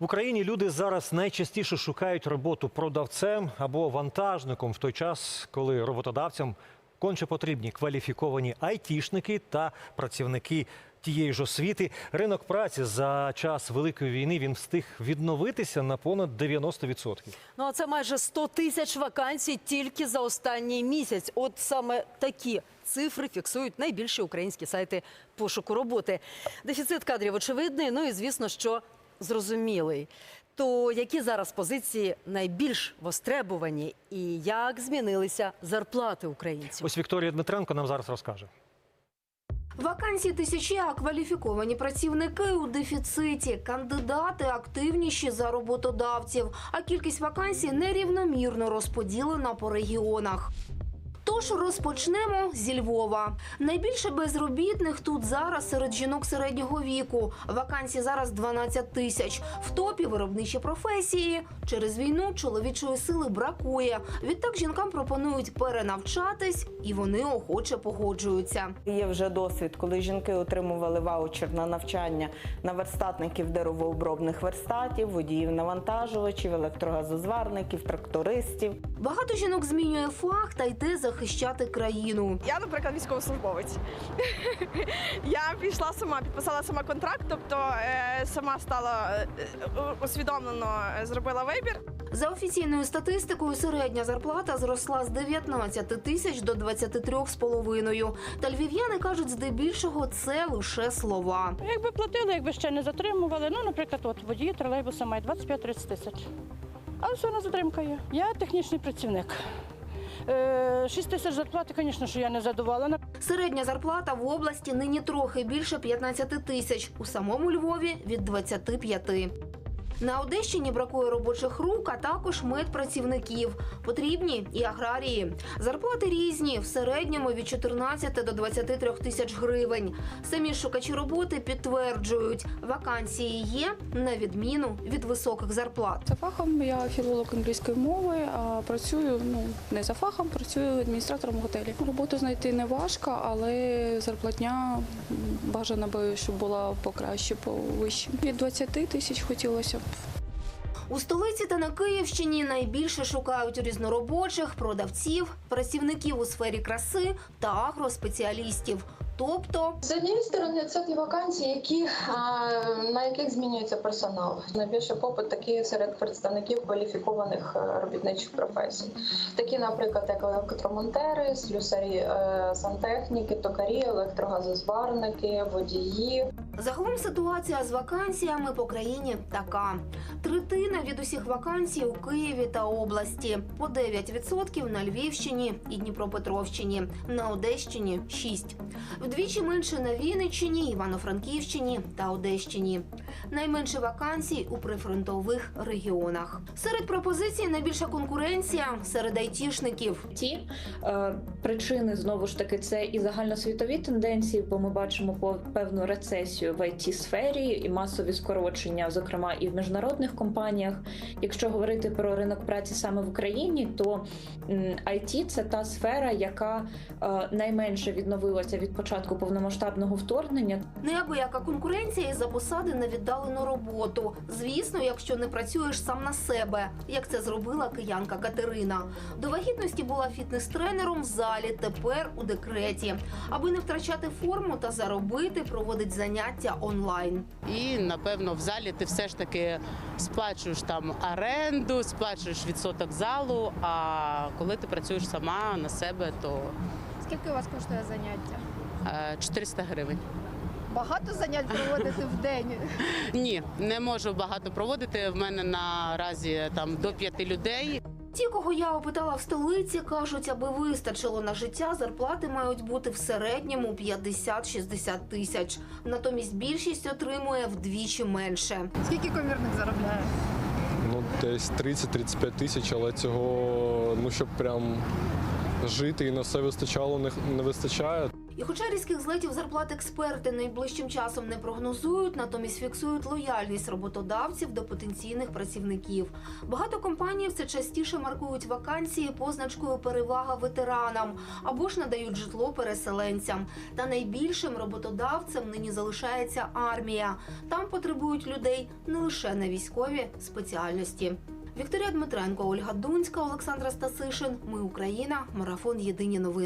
В Україні люди зараз найчастіше шукають роботу продавцем або вантажником в той час, коли роботодавцям конче потрібні кваліфіковані айтішники та працівники тієї ж освіти. Ринок праці за час великої війни він встиг відновитися на понад 90%. Ну а це майже 100 тисяч вакансій тільки за останній місяць. От саме такі цифри фіксують найбільші українські сайти пошуку роботи. Дефіцит кадрів очевидний. Ну і звісно, що зрозумілий. То які зараз позиції найбільш востребувані і як змінилися зарплати українців? Ось Вікторія Дмитренко нам зараз розкаже. Вакансії тисячі, а кваліфіковані працівники у дефіциті. Кандидати активніші за роботодавців, а кількість вакансій нерівномірно розподілена по регіонах. Тож розпочнемо зі Львова. Найбільше безробітних тут зараз серед жінок середнього віку. Вакансій зараз 12 тисяч. В топі виробничі професії. Через війну чоловічої сили бракує. Відтак жінкам пропонують перенавчатись, і вони охоче погоджуються. Є вже досвід, коли жінки отримували ваучер на навчання на верстатників деревообробних верстатів, водіїв навантажувачів, електрогазозварників, трактористів. Багато жінок змінює фах та йде захищати країну. Я, наприклад, військовослужбовець. Я пішла сама, підписала сама контракт, тобто е, сама стала е, е, усвідомлено зробила вибір. За офіційною статистикою, середня зарплата зросла з 19 тисяч до 23,5. Та львів'яни кажуть, здебільшого це лише слова. Якби платили, якби ще не затримували. Ну, наприклад, от водії тролейбуса мають 25-30 тисяч. Але все одно затримка є. Я технічний працівник. Е, 6 тисяч зарплати, звісно, що я не задоволена. Середня зарплата в області нині трохи більше 15 тисяч. У самому Львові від 25. На Одещині бракує робочих рук, а також медпрацівників. Потрібні і аграрії. Зарплати різні, в середньому від 14 до 23 тисяч гривень. Самі шукачі роботи підтверджують, вакансії є на відміну від високих зарплат. За фахом я філолог англійської мови, а працюю ну не за фахом, працюю адміністратором в готелі. Роботу знайти не важко, але зарплатня бажано би, щоб була покраще, повище. Від 20 тисяч хотілося. У столиці та на Київщині найбільше шукають різноробочих, продавців, працівників у сфері краси та агроспеціалістів. Тобто З однієї сторони, це ті вакансії, які на яких змінюється персонал. Найбільше попит такий серед представників кваліфікованих е, робітничих професій, такі, наприклад, як електромонтери, слюсарі е, сантехніки, токарі, електрогазозварники, водії. Загалом ситуація з вакансіями по країні така: третина від усіх вакансій у Києві та області, по 9% на Львівщині і Дніпропетровщині, на Одещині 6%. Вдвічі менше на Вінниччині, Івано-Франківщині та Одещині. Найменше вакансій у прифронтових регіонах. Серед пропозицій найбільша конкуренція серед айтішників. Ті е, причини знову ж таки це і загальносвітові тенденції, бо ми бачимо певну рецесію в it сфері і масові скорочення, зокрема і в міжнародних компаніях. Якщо говорити про ринок праці саме в Україні, то IT – це та сфера, яка е, найменше відновилася від початку повномасштабного вторгнення. Неабияка конкуренція із за посади на віддалену роботу. Звісно, якщо не працюєш сам на себе, як це зробила киянка Катерина. До вагітності була фітнес-тренером в залі, тепер у декреті. Аби не втрачати форму та заробити, проводить заняття онлайн. І напевно в залі ти все ж таки сплачуєш там оренду, сплачуєш відсоток залу. А коли ти працюєш сама на себе, то Скільки у вас коштує заняття? е, 400 гривень. Багато занять проводити в день. Ні, не можу багато проводити. В мене наразі там до п'яти людей. Ті, кого я опитала в столиці, кажуть, аби вистачило на життя, зарплати мають бути в середньому 50-60 тисяч. Натомість більшість отримує вдвічі менше. Скільки комірник заробляє? Ну, десь 30-35 тисяч, але цього, ну щоб прям жити і на все вистачало, не, не вистачає. І хоча різких злетів зарплат експерти найближчим часом не прогнозують, натомість фіксують лояльність роботодавців до потенційних працівників. Багато компаній все частіше маркують вакансії позначкою перевага ветеранам або ж надають житло переселенцям. Та найбільшим роботодавцем нині залишається армія. Там потребують людей не лише на військові спеціальності. Вікторія Дмитренко, Ольга Дунська, Олександра Стасишин. Ми Україна. Марафон Єдині новини.